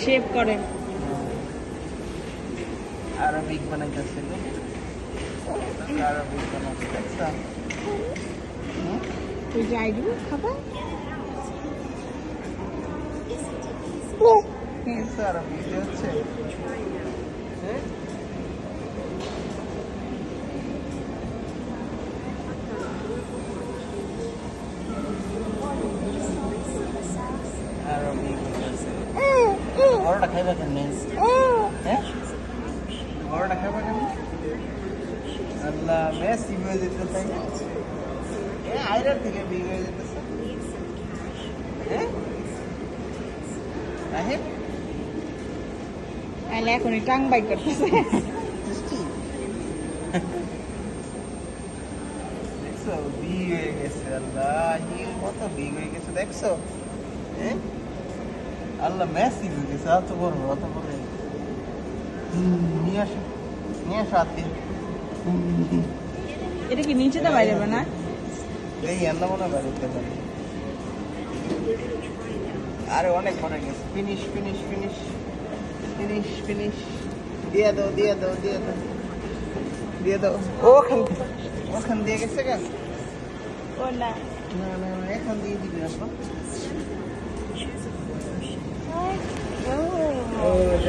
Shave করে। Arabic বানাইতেছে Arabic বানাই দেখছ হুম? তুই যাই দিব খাবার ও স্যার আমি আরবিক কি হচ্ছে হ্যাঁ? আরবিক হচ্ছে বড়টা খাইবা কেন হ্যাঁ? বড়টা খাইবা কেন আল্লাহ মেসি হয়ে যেতে চাই। এ আইরার থেকে বিগ হয়ে যেতেছে হ্যাঁ? এখনই টাং বাই করতেছে। দেখছ বিগ হয়ে গেছে আল্লাহ কত বিগ হয়ে গেছে দেখছ? হ্যাঁ? আল্লাহ মেসি গেছে অত বড় অত বড় নিয়ে আসো নিয়ে আসো হুম। এটা কি নিচে তো বাইরে না? এই এন্না মনে হয় বাড়িতে পারে আরে অনেক মনে গেছে finish finish finish finish finish দিয়ে দাও দিয়ে দাও দিয়ে দাও। দিয়ে দাও। ওখান ওখান দিয়ে গেছে কেন? ও না। না না এখন দিয়ে দিবি আপা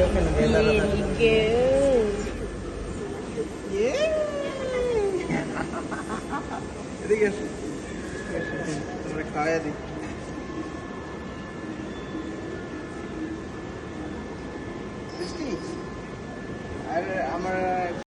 Here he goes. Yeah. আর আমার